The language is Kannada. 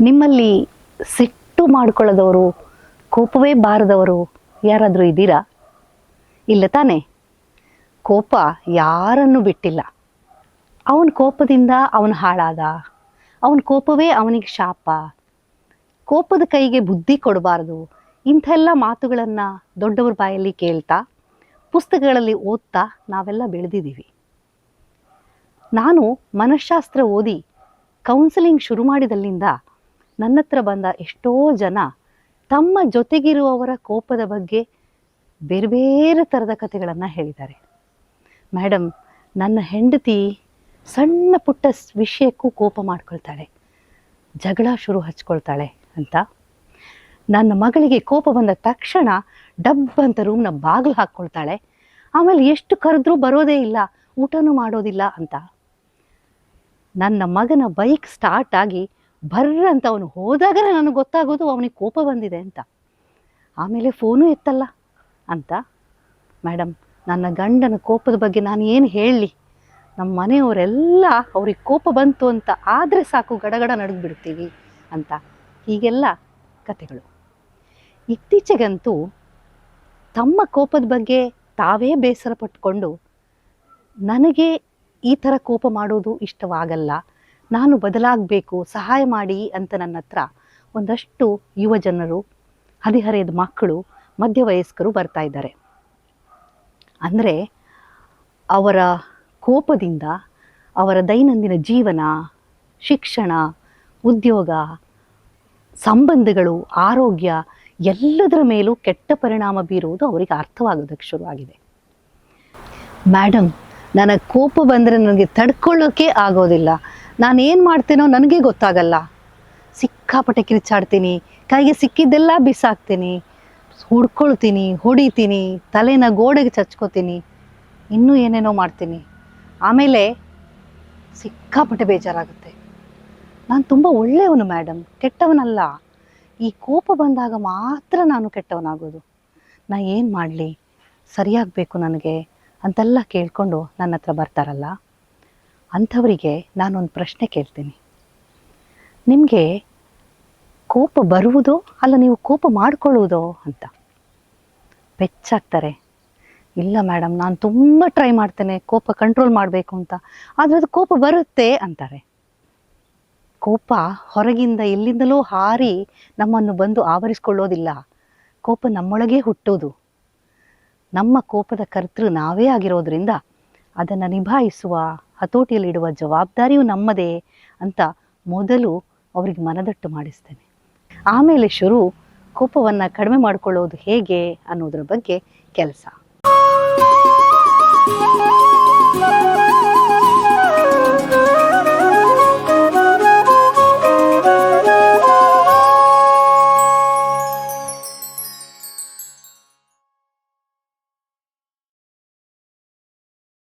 ನಿಮ್ಮಲ್ಲಿ ಸಿಟ್ಟು ಮಾಡ್ಕೊಳ್ಳೋದವರು, ಕೋಪವೇ ಬಾರದವರು ಯಾರಾದರೂ ಇದ್ದೀರಾ? ಇಲ್ಲ ತಾನೇ? ಕೋಪ ಯಾರನ್ನು ಬಿಟ್ಟಿಲ್ಲ. ಅವನ ಕೋಪದಿಂದ ಅವನು ಹಾಳಾದ. ಅವನ ಕೋಪವೇ ಅವನಿಗೆ ಶಾಪ. ಕೋಪದ ಕೈಗೆ ಬುದ್ಧಿ ಕೊಡಬಾರದು. ಇಂಥೆಲ್ಲ ಮಾತುಗಳನ್ನು ದೊಡ್ಡವ್ರ ಬಾಯಲ್ಲಿ ಕೇಳ್ತಾ, ಪುಸ್ತಕಗಳಲ್ಲಿ ಓದ್ತಾ ನಾವೆಲ್ಲ ಬೆಳೆದಿದ್ದೀವಿ. ನಾನು ಮನಃಶಾಸ್ತ್ರ ಓದಿ ಕೌನ್ಸಿಲಿಂಗ್ ಶುರು ಮಾಡಿದಲ್ಲಿಂದ ನನ್ನ ಹತ್ರ ಬಂದ ಎಷ್ಟೋ ಜನ ತಮ್ಮ ಜೊತೆಗಿರುವವರ ಕೋಪದ ಬಗ್ಗೆ ಬೇರೆ ಬೇರೆ ಥರದ ಕಥೆಗಳನ್ನು ಹೇಳಿದ್ದಾರೆ. ಮೇಡಮ್ ನನ್ನ ಹೆಂಡತಿ ಸಣ್ಣ ಪುಟ್ಟ ವಿಷಯಕ್ಕೂ ಕೋಪ ಮಾಡ್ಕೊಳ್ತಾಳೆ. ಜಗಳ ಶುರು ಹಚ್ಕೊಳ್ತಾಳೆ ಅಂತ. ನನ್ನ ಮಗಳಿಗೆ ಕೋಪ ಬಂದ ತಕ್ಷಣ ಡಬ್ ಅಂತ ರೂಮ್ನ ಬಾಗಿಲು ಹಾಕ್ಕೊಳ್ತಾಳೆ. ಆಮೇಲೆ ಎಷ್ಟು ಕರೆದ್ರೂ ಬರೋದೇ ಇಲ್ಲ, ಊಟನೂ ಮಾಡೋದಿಲ್ಲ ಅಂತ. ನನ್ನ ಮಗನ ಬೈಕ್ ಸ್ಟಾರ್ಟ್ ಆಗಿ ಬರ್ರ ಅಂತ ಅವನು ಹೋದಾಗ ನನಗೆ ಗೊತ್ತಾಗೋದು ಅವನಿಗೆ ಕೋಪ ಬಂದಿದೆ ಅಂತ. ಆಮೇಲೆ ಫೋನು ಎತ್ತಲ್ಲ ಅಂತ. ಮೇಡಮ್ ನನ್ನ ಗಂಡನ ಕೋಪದ ಬಗ್ಗೆ ನಾನು ಏನು ಹೇಳಲಿ? ನಮ್ಮ ಮನೆಯವರೆಲ್ಲ ಅವ್ರಿಗೆ ಕೋಪ ಬಂತು ಅಂತ ಆದರೆ ಸಾಕು ಗಡಗಡ ನಡುಗ್ಬಿಡ್ತೀವಿ ಅಂತ. ಹೀಗೆಲ್ಲ ಕಥೆಗಳು. ಇತ್ತೀಚೆಗಂತೂ ತಮ್ಮ ಕೋಪದ ಬಗ್ಗೆ ತಾವೇ ಬೇಸರ ಪಟ್ಕೊಂಡು ನನಗೆ ಈ ಥರ ಕೋಪ ಮಾಡೋದು ಇಷ್ಟವಾಗಲ್ಲ. ನಾನು ಬದಲಾಗಬೇಕು, ಸಹಾಯ ಮಾಡಿ ಅಂತ ನನ್ನ ಹತ್ರ ಒಂದಷ್ಟು ಯುವ ಜನರು, ಹದಿಹರೆಯದ ಮಕ್ಕಳು, ಮಧ್ಯವಯಸ್ಕರು ಬರ್ತಾ ಇದ್ದಾರೆ. ಅಂದರೆ ಅವರ ಕೋಪದಿಂದ ಅವರ ದೈನಂದಿನ ಜೀವನ, ಶಿಕ್ಷಣ, ಉದ್ಯೋಗ, ಸಂಬಂಧಗಳು, ಆರೋಗ್ಯ ಎಲ್ಲದರ ಮೇಲೂ ಕೆಟ್ಟ ಪರಿಣಾಮ ಬೀರುವುದು ಅವರಿಗೆ ಅರ್ಥವಾಗೋದಕ್ಕೆ ಶುರುವಾಗಿದೆ. ಮೇಡಮ್ ನನಗೆ ಕೋಪ ಬಂದರೆ ನನಗೆ ತಡ್ಕೊಳ್ಳೋಕೆ ಆಗೋದಿಲ್ಲ. ನಾನು ಏನು ಮಾಡ್ತೀನೋ ನನಗೆ ಗೊತ್ತಾಗಲ್ಲ. ಸಿಕ್ಕಾಪಟ್ಟೆ ಕಿರಿಚಾಡ್ತೀನಿ. ಕೈಗೆ ಸಿಕ್ಕಿದ್ದೆಲ್ಲ ಬಿಸಾಕ್ತೀನಿ. ಹುಡ್ಕೊಳ್ತೀನಿ, ಹೊಡಿತೀನಿ, ತಲೆನ ಗೋಡೆಗೆ ಚಚ್ಕೋತೀನಿ. ಇನ್ನೂ ಏನೇನೋ ಮಾಡ್ತೀನಿ. ಆಮೇಲೆ ಸಿಕ್ಕಾಪಟ್ಟೆ ಬೇಜಾರಾಗುತ್ತೆ. ನಾನು ತುಂಬ ಒಳ್ಳೆಯವನು ಮೇಡಮ್ ಕೆಟ್ಟವನಲ್ಲ. ಈ ಕೋಪ ಬಂದಾಗ ಮಾತ್ರ ನಾನು ಕೆಟ್ಟವನಾಗೋದು. ನಾನು ಏನು ಮಾಡಲಿ? ಸರಿಯಾಗಬೇಕು ನನಗೆ ಅಂತೆಲ್ಲ ಕೇಳಿಕೊಂಡು ನನ್ನ ಹತ್ರ ಬರ್ತಾರಲ್ಲ? ಅಂಥವರಿಗೆ ನಾನೊಂದು ಪ್ರಶ್ನೆ ಕೇಳ್ತೀನಿ. ನಿಮಗೆ ಕೋಪ ಬರುವುದೋ ಅಲ್ಲ ನೀವು ಕೋಪ ಮಾಡ್ಕೊಳ್ಳುವುದೋ ಅಂತ? ಬೆಚ್ಚಾಗ್ತಾರೆ. ಇಲ್ಲ ಮೇಡಮ್ ನಾನು ತುಂಬ ಟ್ರೈ ಮಾಡ್ತೇನೆ, ಕೋಪ ಕಂಟ್ರೋಲ್ ಮಾಡಬೇಕು ಅಂತ. ಆದರೆ ಅದು ಕೋಪ ಬರುತ್ತೆ ಅಂತಾರೆ. ಕೋಪ ಹೊರಗಿಂದ ಎಲ್ಲಿಂದಲೋ ಹಾರಿ ನಮ್ಮನ್ನು ಬಂದು ಆವರಿಸ್ಕೊಳ್ಳೋದಿಲ್ಲ. ಕೋಪ ನಮ್ಮೊಳಗೇ ಹುಟ್ಟೋದು. ನಮ್ಮ ಕೋಪದ ಕರ್ತೃ ನಾವೇ ಆಗಿರೋದ್ರಿಂದ ಅದನ್ನು ನಿಭಾಯಿಸುವ ಹತೋಟಿಯಲ್ಲಿಡುವ ಜವಾಬ್ದಾರಿಯು ನಮ್ಮದೇ ಅಂತ ಮೊದಲು ಅವ್ರಿಗೆ ಮನದಟ್ಟು ಮಾಡಿಸ್ತೇನೆ. ಆಮೇಲೆ ಶುರು ಕೋಪವನ್ನು ಕಡಿಮೆ ಮಾಡಿಕೊಳ್ಳೋದು ಹೇಗೆ ಅನ್ನೋದ್ರ ಬಗ್ಗೆ ಕೆಲಸ.